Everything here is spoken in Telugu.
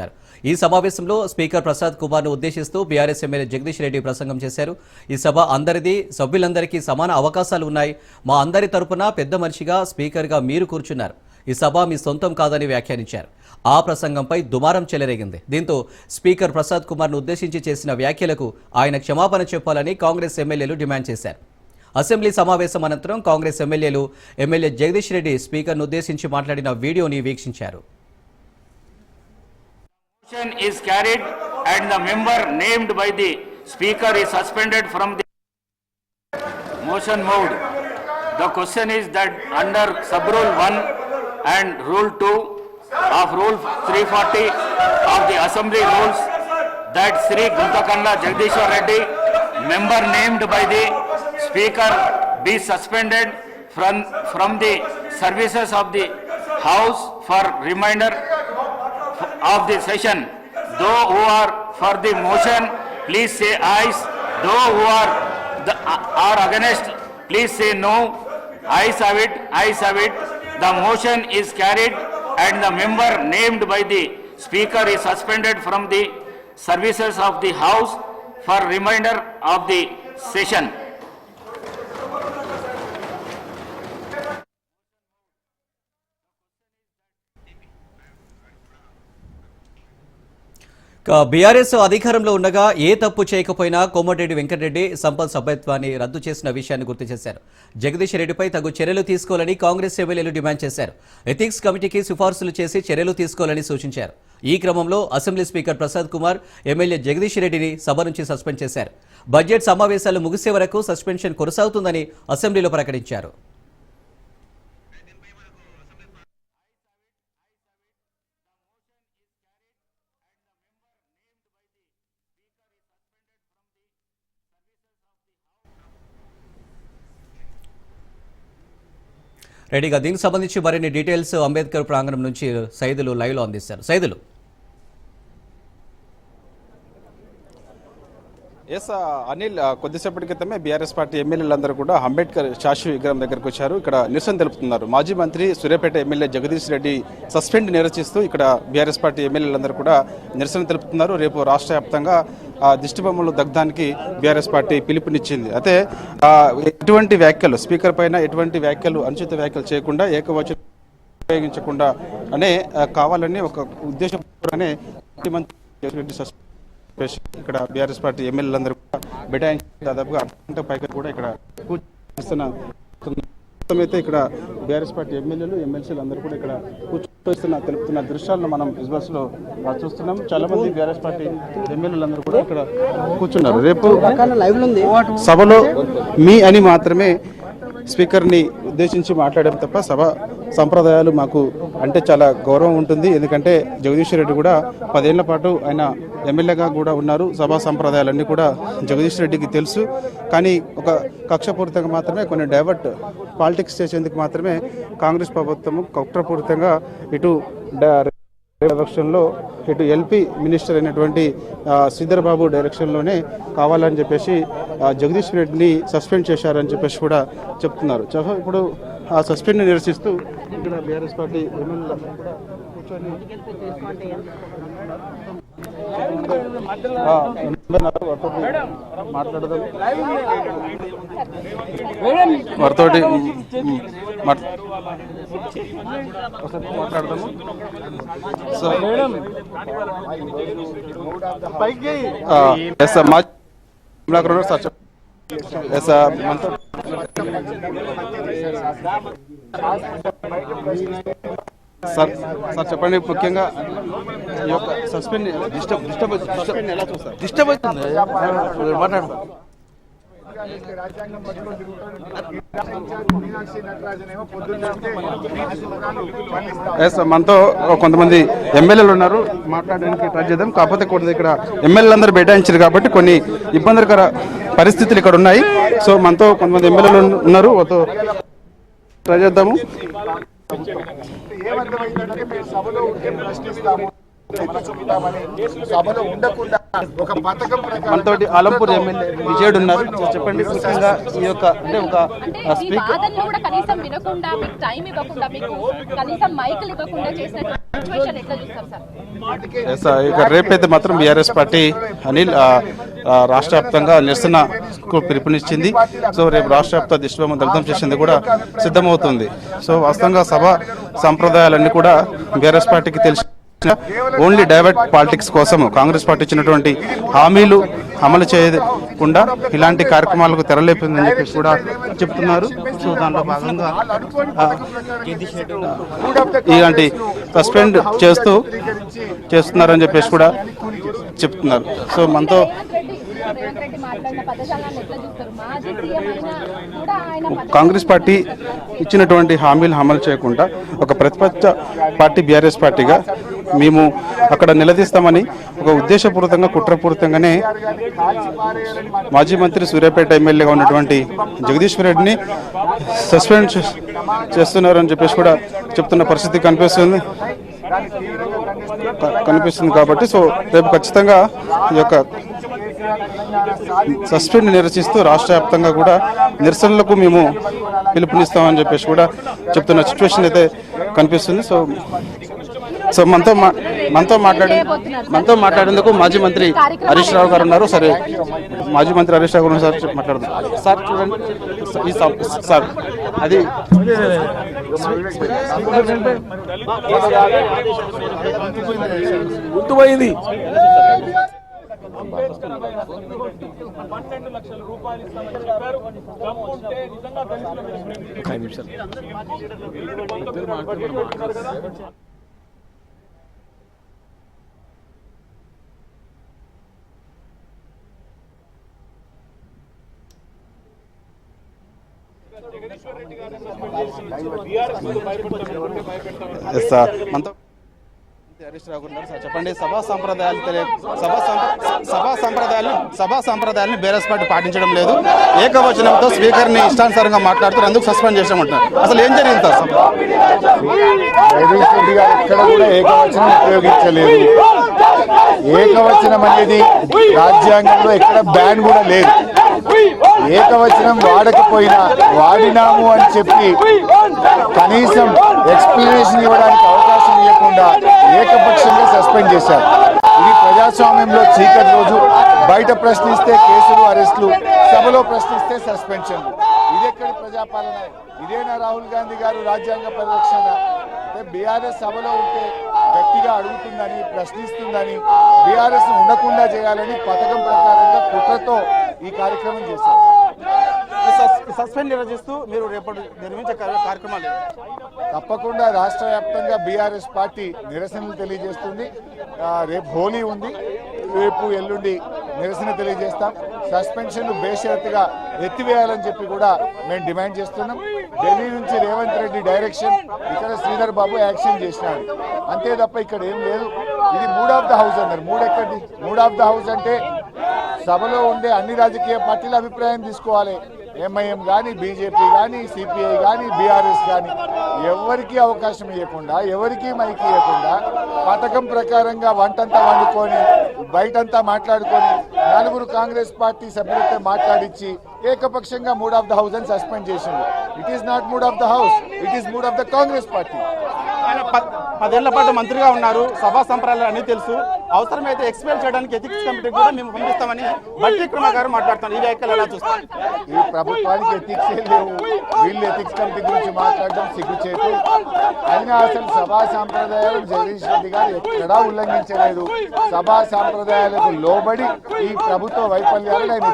పాల్గొన్నారు ఈ సమావేశంలో స్పీకర్ ప్రసాద్ కుమార్ను ఉద్దేశిస్తూ బీఆర్ఎస్ ఎమ్మెల్యే జగదీష్ రెడ్డి ప్రసంగం చేశారు. ఈ సభ అందరిది సభ్యులందరికీ సమాన అవకాశాలు ఉన్నాయి. మా అందరి తరపున పెద్ద మనిషిగా స్పీకర్గా మీరు కూర్చున్నారు. ఈ సభ మీ సొంతం కాదని వ్యాఖ్యానించారు. ఆ ప్రసంగంపై దుమారం చెలరేగింది. దీంతో స్పీకర్ ప్రసాద్ కుమార్ను ఉద్దేశించి చేసిన వ్యాఖ్యలకు ఆయన క్షమాపణ చెప్పాలని కాంగ్రెస్ ఎమ్మెల్యేలు డిమాండ్ చేశారు. అసెంబ్లీ సమావేశం అనంతరం కాంగ్రెస్ ఎమ్మెల్యేలు ఎమ్మెల్యే జగదీష్ రెడ్డి స్పీకర్ను ఉద్దేశించి మాట్లాడిన వీడియోని వీక్షించారు. Motion is carried and the member named by the speaker is suspended from the motion moved. The question is that under sub-rule 1 and rule 2 of rule 340 of the assembly rules that Sri Guntakanda Jagdishwar Reddy, member named by the speaker be suspended from, from the services of the house for remainder of the session. Those who are for the motion, please say ayes. Those who are the, uh, are against, please say no. Ayes have it, ayes have it. The motion is carried and the member named by the speaker is suspended from the services of the house for remainder of the session. BRS అధికారంలో ఉండగా ఏ తప్పు చేయకపోయినా కోమటిరెడ్డి వెంకటరెడ్డి సంపత్ సభ్యత్వాన్ని రద్దు చేసిన విషయాన్ని గుర్తు చేశారు. జగదీష్ రెడ్డిపై తగు చర్యలు తీసుకోవాలని కాంగ్రెస్ ఎమ్మెల్యేలు డిమాండ్ చేశారు. ఎథిక్స్ కమిటీకి సిఫార్సులు చేసి చర్యలు తీసుకోవాలని సూచించారు. ఈ క్రమంలో assembly speaker Prasad Kumar MLA Jagadish రెడ్డిని సభ నుంచి సస్పెండ్ చేశారు. బడ్జెట్ సమావేశాలు ముగిసే వరకు సస్పెన్షన్ కొనసాగుతుందని అసెంబ్లీలో ప్రకటించారు. రెడీగా దీనికి సంబంధించి మరిన్ని డీటెయిల్స్ అంబేద్కర్ ప్రాంగణం నుంచి సైదులు లైవ్లో అందిస్తారు. సైదులు. ఎస్ అనిల్ కొద్దిసేపటి క్రితమే బీఆర్ఎస్ పార్టీ ఎమ్మెల్యేలందరూ కూడా అంబేద్కర్ శాశ్వత విగ్రహం దగ్గరకు వచ్చారు. ఇక్కడ నిరసన తెలుపుతున్నారు. మాజీ మంత్రి సూర్యాపేట ఎమ్మెల్యే జగదీష్ రెడ్డి సస్పెండ్ నిరసిస్తూ ఇక్కడ బీఆర్ఎస్ పార్టీ ఎమ్మెల్యేలందరూ కూడా నిరసన తెలుపుతున్నారు. రేపు రాష్ట్ర వ్యాప్తంగా దిష్టిబొమ్మలు దగ్ధానికి బీఆర్ఎస్ పార్టీ పిలుపునిచ్చింది. అయితే ఎటువంటి వ్యాఖ్యలు స్పీకర్ పైన ఎటువంటి వ్యాఖ్యలు అనుచిత వ్యాఖ్యలు చేయకుండా ఏకవచన ఉపయోగించకుండా అనే కావాలని ఒక ఉద్దేశంతోనే ముఖ్యమంత్రి జగన్ రెడ్డి సస్పెండ్ చేసి ఇక్కడ బీఆర్ఎస్ పార్టీ ఎమ్మెల్యేలందరూ కూడా బిటాయించి దాదాపుగా అరగంట పైగా కూడా ఇక్కడ కూర్చున్న మొత్తం అయితే ఇక్కడ బీఆర్ఎస్ పార్టీ ఎమ్మెల్యేలు ఎమ్మెల్సీలు అందరూ కూడా ఇక్కడ కూర్చోస్తున్న తెలుపుతున్న దృశ్యాలను మనం విజువల్స్లో చూస్తున్నాం. చాలా మంది బీఆర్ఎస్ పార్టీ ఎమ్మెల్యేలందరూ కూడా ఇక్కడ కూర్చున్నారు. రేపు సభలో మీ అని మాత్రమే స్పీకర్ని ఉద్దేశించి మాట్లాడడం తప్ప సభ సంప్రదాయాలు మాకు అంటే చాలా గౌరవం ఉంటుంది. ఎందుకంటే జగదీష్ రెడ్డి కూడా పదేళ్ళ పాటు ఆయన ఎమ్మెల్యేగా కూడా ఉన్నారు. సభా సంప్రదాయాలన్నీ కూడా జగదీష్ రెడ్డికి తెలుసు. కానీ ఒక కక్షపూరితంగా మాత్రమే కొన్ని డైవర్ట్ పాలిటిక్స్ చేసేందుకు మాత్రమే కాంగ్రెస్ ప్రభుత్వం కక్షపూరితంగా ఇటు డైరెక్షన్లో ఇటు ఎల్పీ మినిస్టర్ అయినటువంటి ఆ, డైరెక్షన్లోనే కావాలని చెప్పేసి జగదీష్ రెడ్డిని సస్పెండ్ చేశారని చెప్పేసి కూడా చెప్తున్నారు. చ- ఇప్పుడు ఆ సస్పెండ్ నిరసిస్తూ ఇక్కడ బీఆర్ఎస్ పార్టీ ఎమ్మెల్యేలు కూడా కూర్చొని మాట్లాడదాం వారితోటి మాట్లాడదాము. ఎస్ సార్ మా సార్. ఎస్ మనతో సార్ సార్ చెప్పండి ముఖ్యంగా ఈ యొక్క సస్పెండ్ డిస్టర్బ్ డిస్టర్బ్ డిస్టర్బ్ ఎలా చూస్తారు డిస్టర్బ్ అవుతుంది మాట్లాడు ఎస్ మనతో కొంతమంది ఎమ్మెల్యేలు ఉన్నారు. మాట్లాడడానికి ట్రై చేద్దాం. కాకపోతే కొన్ని ఇక్కడ ఎమ్మెల్యేలు అందరూ బైఠాయించారు కాబట్టి కొన్ని ఇబ్బందికర పరిస్థితులు ఇక్కడ ఉన్నాయి. సో మనతో కొంతమంది ఎమ్మెల్యేలు ఉన్నారు. ట్రై చేద్దాము ఏమర్థమైందంటే మేము సభలో ఉండకుండా ఒక పథకం ప్రకారం మనతోటి ఆలంపూర్ ఎమ్మెల్యే విజయుడు ఉన్నారు. సో చెప్పండి ముఖ్యంగా ఈ యొక్క అంటే ఒక కూడా కనీసం వినకుండా మీకు టైం ఇవ్వకుండా మీకు కనీసం మైకులు ఇవ్వకుండా చేసిన రేపైతే మాత్రం బీఆర్ఎస్ పార్టీ అనిల్ రాష్ట్ర వ్యాప్తంగా నిరసనకు పిలుపునిచ్చింది. సో రేపు రాష్ట్ర వ్యాప్త దిష్టిబొమ్మ దగ్ధం చేసింది కూడా సిద్ధమవుతుంది. సో వాస్తవంగా సభ సంప్రదాయాలన్నీ కూడా బీఆర్ఎస్ పార్టీకి తెలిసి ఓన్లీ డైవర్ట్ పాలిటిక్స్ కోసం కాంగ్రెస్ పార్టీ ఇచ్చినటువంటి హామీలు అమలు చేయకుండా ఇలాంటి కార్యక్రమాలకు తెరలేపిందని చెప్పి కూడా చెప్తున్నారు. సో దాంట్లో భాగంగా ఇలాంటి సస్పెండ్ చేస్తూ చేస్తున్నారని చెప్పేసి కూడా చెప్తున్నారు. సో మనతో కాంగ్రెస్ పార్టీ ఇచ్చినటువంటి హామీలు అమలు చేయకుండా ఒక ప్రతిపక్ష పార్టీ బీఆర్ఎస్ పార్టీగా మేము అక్కడ నిలదీస్తామని ఒక ఉద్దేశపూరితంగా కుట్రపూరితంగానే మాజీ మంత్రి సూర్యాపేట ఎమ్మెల్యేగా ఉన్నటువంటి జగదీశ్వర్ రెడ్డిని సస్పెండ్ చే- చేస్తున్నారని చెప్పేసి కూడా చెప్తున్న పరిస్థితి కనిపిస్తుంది. కనిపిస్తుంది కాబట్టి సో రేపు ఖచ్చితంగా ఈ యొక్క సస్పెండ్ నిరసిస్తూ రాష్ట్ర వ్యాప్తంగా కూడా నిరసనలకు మేము పిలుపునిస్తామని చెప్పేసి కూడా చెప్తున్న సిచ్యువేషన్ అయితే కనిపిస్తుంది. సో సో మనతో మనతో మాట్లాడి మనతో మాట్లాడేందుకు మాజీ మంత్రి హరీష్ రావు గారు ఉన్నారు. సరే మాజీ మంత్రి హరీష్ రావు గారు సార్ చెప్- మాట్లాడదాం. సార్ చూడండి. సార్ సార్ అది గుర్తుపోయింది. ఎస్ సార్ మనతో హరీష్ రావు గారు సార్. చెప్పండి. సభా సంప్రదాయాలు సభా సభా సంప్రదాయాలు సభా సంప్రదాయాలను బీఆర్ఎస్ పార్టీ పాటించడం లేదు. ఏకవచనంతో స్పీకర్ని ఇష్టానుసారంగా మాట్లాడుతూ ఎందుకు సస్పెండ్ చేసామంటున్నారు అసలు ఏం జరిగింది సార్? ఎక్కడ కూడా ఏకవచనం ఉపయోగించలేదు. ఏకవచనం అనేది రాజ్యాంగంలో ఎక్కడ బ్యాన్ కూడా లేదు. ఏకవచనం వాడకపోయినా వాడినాము అని చెప్పి కనీసం ఎక్స్ప్లెనేషన్ ఇవ్వడానికి అవకాశం ఇవ్వకుండా ఏకపక్షంగా సస్పెండ్ చేశారు. ఇది ప్రజాస్వామ్యంలో చీకటి రోజు. బయట ప్రశ్నిస్తే కేసులు అరెస్టులు సభలో ప్రశ్నిస్తే సస్పెన్షన్లు ఇదెక్కడి ప్రజాపాలన? ఇదేనా రాహుల్ గాంధీ గారు రాజ్యాంగ పరిరక్షణ? అంటే బీఆర్ఎస్ సభలో ఉంటే గట్టిగా అడుగుతుందని ప్రశ్నిస్తుందని బీఆర్ఎస్ ఉండకుండా చేయాలని పథకం ప్రకారంగా కుట్రతో ఈ కార్యక్రమం చేశారు. సస్పెండ్ నిర్వహిస్తూ మీరు రేపటి నిర్మించే కార్యక్రమాలు తప్పకుండా రాష్ట్ర వ్యాప్తంగా బీఆర్ఎస్ పార్టీ నిరసనలు తెలియజేస్తుంది. రేపు హోలీ ఉంది. రేపు ఎల్లుండి నిరసన తెలియజేస్తాం. సస్పెన్షన్ బేషరతుగా ఎత్తివేయాలని చెప్పి కూడా మేము డిమాండ్ చేస్తున్నాం. ఢిల్లీ నుంచి రేవంత్ రెడ్డి డైరెక్షన్ ఇక్కడ శ్రీధర్ బాబు యాక్షన్ చేసినాడు అంతే తప్ప ఇక్కడ ఏం లేదు. ఇది మూడ్ ఆఫ్ ద హౌస్ అన్నారు. మూడు ఎక్కడి మూడ్ ఆఫ్ ద హౌస్ అంటే సభలో ఉండే అన్ని రాజకీయ పార్టీల అభిప్రాయం తీసుకోవాలి. ఎంఐఎం కానీ బీజేపీ కానీ సిపిఐ కానీ బీఆర్ఎస్ కానీ ఎవరికి అవకాశం ఇవ్వకుండా ఎవరికి మైకి ఇవ్వకుండా పథకం ప్రకారంగా వంటంతా వండుకొని బయటంతా మాట్లాడుకొని నలుగురు కాంగ్రెస్ పార్టీ సభ్యులతో మాట్లాడించి ఏకపక్షంగా మూడ్ ఆఫ్ ద హౌస్ అని సస్పెండ్ చేసింది it is not mood of the house it is mood of the Congress party. ప- పదేళ్ళ పాటు మంత్రిగా ఉన్నారు సభా సంప్రదాయాలు అన్ని తెలుసు. అవసరమైతే ఎక్స్పెల్ చేయడానికి ఎథిక్స్ కమిటీ కూడా మేము పంపిస్తామని బట్టి విక్రమ గారు మాట్లాడుతారు ఈ వ్యాఖ్యలు ఎలా చూస్తారు? ఈ ప్రభుత్వానికి ఎథిక్స్ లేవు. వీళ్ళు ఎథిక్స్ కమిటీ గురించి మాట్లాడడం సిగ్గుచేటు. అయినా అసలు సభా సాంప్రదాయాలు జగదీష్ రెడ్డి గారు ఎక్కడా ఉల్లంఘించలేదు. సభా సాంప్రదాయాలకు లోబడి ఈ ప్రభుత్వ వైఫల్యాలను ఆయన